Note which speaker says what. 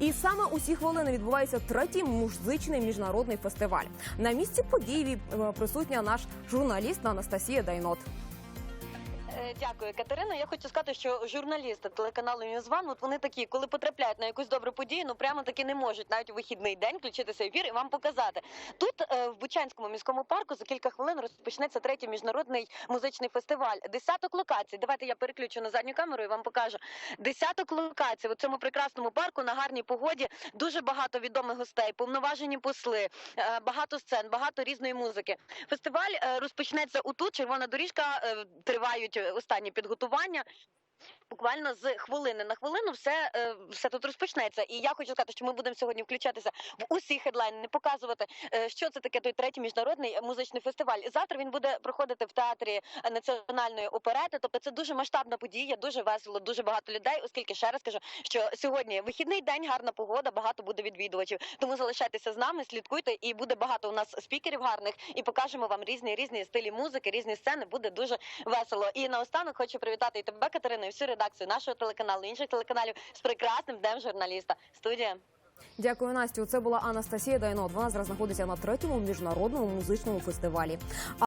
Speaker 1: І саме у ці хвилини відбувається третій музичний міжнародний фестиваль. На місці події е, присутня наш журналіст Анастасія Дайнот.
Speaker 2: Дякую, Катерина. Я хочу сказати, що журналісти телеканалу Ньюзван, от вони такі, коли потрапляють на якусь добру подію, ну прямо таки не можуть навіть у вихідний день включитися в ефір і вам показати. Тут е, в Бучанському міському парку за кілька хвилин розпочнеться третій міжнародний музичний фестиваль. Десяток локацій. Давайте я переключу на задню камеру і вам покажу. Десяток локацій у цьому прекрасному парку на гарній погоді. Дуже багато відомих гостей, повноважені посли, е, багато сцен, багато різної музики. Фестиваль е, розпочнеться отут. Червона доріжка тривають останні підготування. Буквально з хвилини на хвилину все, е, все тут розпочнеться. І я хочу сказати, що ми будемо сьогодні включатися в усі хедлайни, не показувати, е, що це таке той третій міжнародний музичний фестиваль. Завтра він буде проходити в театрі е, національної оперети. Тобто це дуже масштабна подія, дуже весело, дуже багато людей. Оскільки ще раз кажу, що сьогодні вихідний день, гарна погода, багато буде відвідувачів. Тому залишайтеся з нами, слідкуйте, і буде багато у нас спікерів гарних. І покажемо вам різні різні стилі музики, різні сцени. Буде дуже весело. І наостанок хочу привітати і тебе, Катерина, і всю нашого телеканалу, інших телеканалів з прекрасним днем журналіста. Студія.
Speaker 1: Дякую, Настю. Це була Анастасія Дайнот. Вона зараз знаходиться на третьому міжнародному музичному фестивалі.